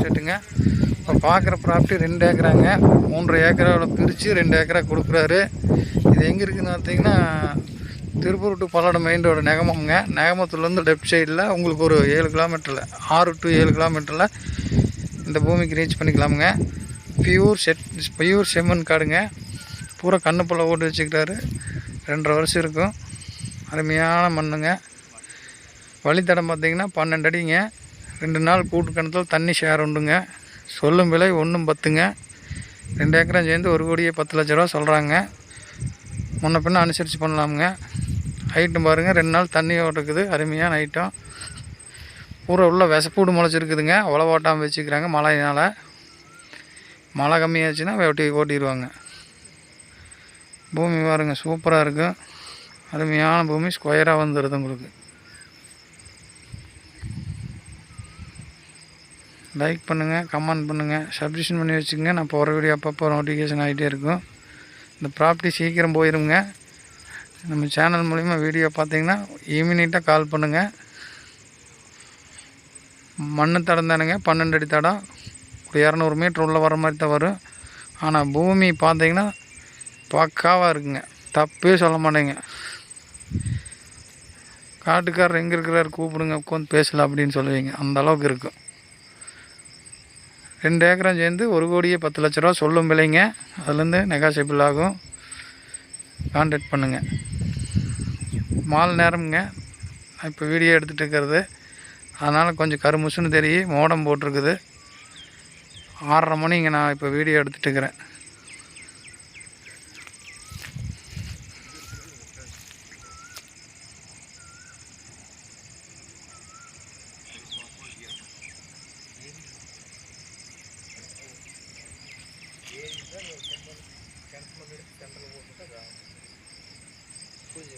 எஸ்டேட்டுங்க இப்போ பார்க்குற ப்ராப்பர்ட்டி ரெண்டு ஏக்கராங்க. மூன்றரை ஏக்கராவில் பிரித்து ரெண்டு ஏக்கரா கொடுக்குறாரு. இது எங்கே இருக்குதுன்னு பார்த்தீங்கன்னா Tiruppur to Palladam main road நெகமங்க நெகமத்துலேருந்து லெஃப்ட் சைடில் உங்களுக்கு ஒரு ஏழு கிலோமீட்டரில் ஆறு டு ஏழு கிலோமீட்டரில் இந்த பூமிக்கு ரீச் பண்ணிக்கலாமுங்க. பியூர் செட் பியூர் செம்மண் காடுங்க. பூரா கண்ணு புள்ள ஓட்டு வச்சுக்கிறாரு. ரெண்டரை வருஷம் இருக்கும். அருமையான மண்ணுங்க. வழித்தடம் பார்த்தீங்கன்னா பன்னெண்டு அடிங்க. ரெண்டு நாள் கூட்டு கிணத்துல தண்ணி ஷேர் உண்டுங்க. சொல்லும் விலை ஒன்றும் பத்துங்க. ரெண்டு ஏக்கரம் சேர்ந்து ஒரு கோடியே பத்து லட்ச ரூபா சொல்கிறாங்க முன்ன பின்ன அனுசரித்து பண்ணலாமுங்க. ஐட்டம் பாருங்கள் ரெண்டு நாள் தண்ணியோட இருக்குது அருமையான ஐட்டம் பூரா உள்ள விசப்பூடு முளைச்சிருக்குதுங்க. உழ ஓட்டாமல் வச்சுக்கிறாங்க மழையினால். மழை கம்மியாச்சுன்னா வெட்டி ஓட்டிடுவாங்க. பூமி பாருங்க. சூப்பராக இருக்கும் அருமையான பூமி. ஸ்கொயராக வந்துடுது உங்களுக்கு. லைக் பண்ணுங்கள் கமெண்ட் பண்ணுங்கள் சப்ஸ்கிரிப்ஷன் பண்ணி வச்சுக்கோங்க. நான் போகிற வீடியோ அப்பப்போ நோட்டிஃபிகேஷன் ஆகிட்டே இருக்கும். இந்த ப்ராப்பர்ட்டி சீக்கிரம் போயிருங்க. நம்ம சேனல் மூலிமா வீடியோ பார்த்தீங்கன்னா ஈவினிட்டாக கால் பண்ணுங்கள் மண் தடம் தானுங்க பன்னெண்டு அடி தடம். ஒரு இரநூறு மீட்ரு உள்ளே வர மாதிரி தான் வரும். ஆனால் பூமி பார்த்தீங்கன்னா பக்காவாக இருக்குங்க. தப்பே சொல்ல மாட்டேங்க. காட்டுக்காரர் எங்கே இருக்கிறார் கூப்பிடுங்க உட்காந்து பேசலாம் அப்படின்னு சொல்லுவீங்க. அந்த அளவுக்கு இருக்கும் ரெண்டு ஏக்கரும் சேர்ந்து ஒரு கோடியே பத்து லட்ச ரூபா சொல்லும் விலைங்க. அதுலேருந்து நெகாசிபிள் ஆகும். கான்டாக்ட் பண்ணுங்கள் மால் நேரம்ங்க. இப்போ வீடியோ எடுத்துகிட்டு இருக்கிறது. அதனால் கொஞ்சம் கருமுசுன்னு தெரியும் மோடம் போட்டிருக்குது. ஆறரை மணிங்க நான் இப்போ வீடியோ எடுத்துகிட்டு இருக்கிறேன். సెంటర్ సెంటర్ పోతుంటే పూజ